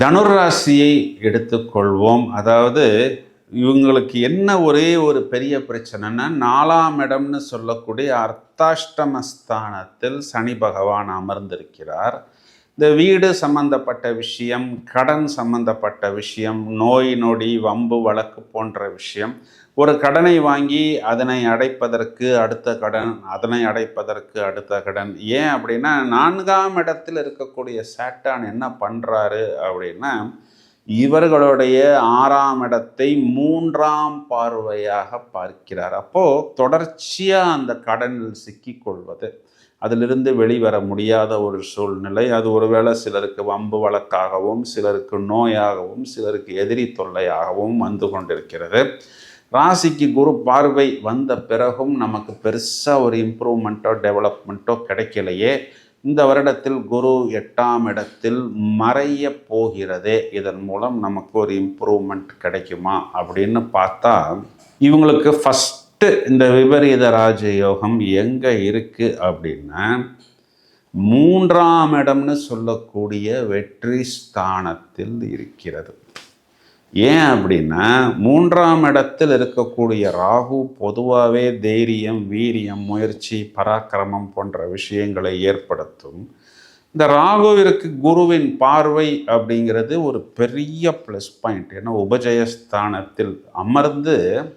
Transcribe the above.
தனுராசியை எடுத்துக்கொள்வோம். அதாவது இவங்களுக்கு என்ன ஒரே ஒரு பெரிய பிரச்சனைன்னா நாலாம் இடம்னு சொல்லக்கூடிய அர்த்தாஷ்டமஸ்தானத்தில் சனி பகவான் அமர்ந்திருக்கிறார். இந்த வீடு சம்பந்தப்பட்ட விஷயம் கடன் சம்பந்தப்பட்ட விஷயம் நோய் நொடி வம்பு வழக்கு போன்ற விஷயம். ஒரு கடனை வாங்கி அதனை அடைப்பதற்கு அடுத்த கடன் அதனை அடைப்பதற்கு அடுத்த கடன். ஏன் அப்படின்னா நான்காம் இடத்தில் இருக்கக்கூடிய சேட்டான் என்ன பண்ணுறாரு அப்படின்னா இவர்களுடைய ஆறாம் இடத்தை மூன்றாம் பார்வையாக பார்க்கிறார். அப்போது தொடர்ச்சியாக அந்த கடனில் சிக்கிக்கொள்வது அதிலிருந்து வெளிவர முடியாத ஒரு சூழ்நிலை. அது ஒருவேளை சிலருக்கு வம்பு வழக்காகவும் சிலருக்கு நோயாகவும் சிலருக்கு எதிரி தொல்லையாகவும் வந்து கொண்டிருக்கிறது. ராசிக்கு குரு பார்வை வந்த பிறகும் நமக்கு பெருசாக ஒரு இம்ப்ரூவ்மெண்ட்டோ டெவலப்மெண்ட்டோ கிடைக்கலையே. இந்த வருடத்தில் குரு எட்டாம் இடத்தில் மறைய போகிறதே. இதன் மூலம் நமக்கு ஒரு இம்ப்ரூவ்மெண்ட் கிடைக்குமா? அப்படின்னு பார்த்தா இவங்களுக்கு ஃபஸ்ட்டு இந்த விபரீத ராஜயோகம் எங்கே இருக்குது அப்படின்னா மூன்றாம் இடம்னு சொல்லக்கூடிய வெற்றி ஸ்தானத்தில் இருக்கிறது. ஏன் அப்படின்னா மூன்றாம் இடத்தில் இருக்கக்கூடிய ராகு பொதுவாகவே தைரியம் வீரியம் முயற்சி பராக்கிரமம் போன்ற விஷயங்களை ஏற்படுத்தும். இந்த ராகுவிற்கு குருவின் பார்வை அப்படிங்கிறது ஒரு பெரிய ப்ளஸ் பாயிண்ட் ஏன்னா உபஜயஸ்தானத்தில் அமர்ந்து